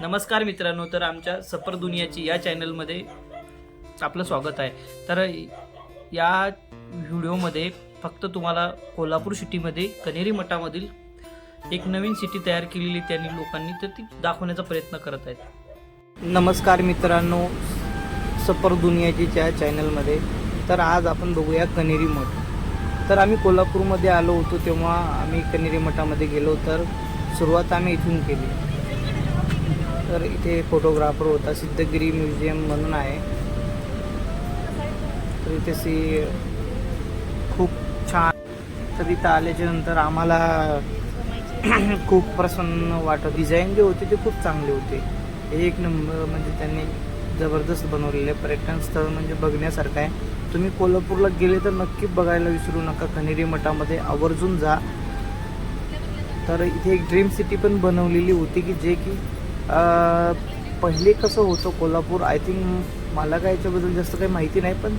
नमस्कार मित्रांनो तर आमच्या सफर दुनियाची या चॅनलमध्ये आपलं स्वागत आहे. तर या व्हिडिओमध्ये फक्त तुम्हाला कोल्हापूर सिटीमध्ये कनेरी मठामधील एक नवीन सिटी तयार केलेली त्यांनी लोकांनी तर ती दाखवण्याचा प्रयत्न करत आहेत. नमस्कार मित्रांनो सफर दुनियाचीच्या चॅनलमध्ये. तर आज आपण बघूया कनेरी मठ. तर आम्ही कोल्हापूरमध्ये आलो होतो तेव्हा आम्ही कनेरी मठामध्ये गेलो तर सुरुवात आम्ही इथून केली. तर इथे फोटोग्राफर होता सिद्धगिरी म्युझियम म्हणून आहे. तर इथे सी खूप छान. तर इथं आल्याच्यानंतर आम्हाला खूप प्रसन्न वाटत. डिझाईन जे होते ते खूप चांगले होते. एक नंबर म्हणजे त्यांनी जबरदस्त बनवलेले आहे. पर्यटन स्थळ म्हणजे बघण्यासारखं आहे. तुम्ही कोल्हापूरला गेले तर नक्की बघायला विसरू नका. कनेरी मठामध्ये आवर्जून जा. तर इथे एक ड्रीम सिटी पण बनवलेली होती की जे की पहिले कसं होतं कोल्हापूर आय थिंक मला काय याच्याबद्दल जास्त काही माहिती नाही पण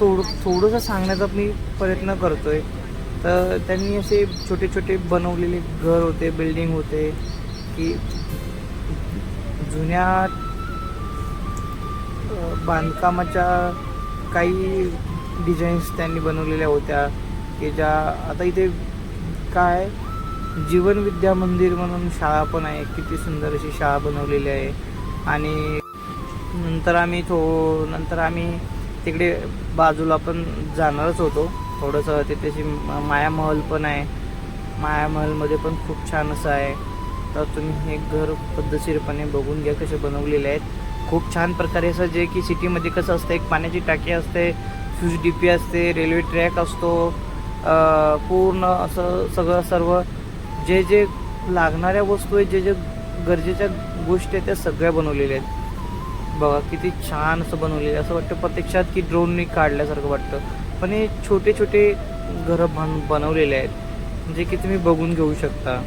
थोडं थोडंसं सांगण्याचा मी प्रयत्न करतो आहे तर त्यांनी असे छोटे छोटे बनवलेले घर होते बिल्डिंग होते की जुन्या बांधकामाच्या काही डिझाईन्स त्यांनी बनवलेल्या होत्या की ज्या आता इथे काय जीवन विद्या मंदिर म्हणून शाळा पण आहे. किती सुंदर अशी शाळा बनवलेली आहे. आणि नंतर आम्ही थो नंतर आम्ही तिकडे बाजूला पण जाणारच होतो. थोडंसं तिथेशी माया महल मायामहल पण आहे. मायामहलमध्ये पण खूप छान असं आहे. तर तुम्ही हे घर पद्धतशीरपणे बघून घ्या कसे बनवलेले आहेत. खूप छान प्रकारे असं जे की सिटीमध्ये कसं असतं एक पाण्याची टाकी असते फ्यूज डी पी असते रेल्वे ट्रॅक असतो. पूर्ण असं सगळं सर्व जे जे लागणाऱ्या वस्तू आहेत जे जे गरजेच्या गोष्टी आहेत त्या सगळ्या बनवलेल्या आहेत. बघा किती छान असं बनवलेलं आहे. असं वाटतं प्रत्यक्षात की ड्रोननी काढल्यासारखं वाटतं. पण हे छोटे छोटे घरं बन बनवलेले आहेत. जे की तुम्ही बघून घेऊ शकता.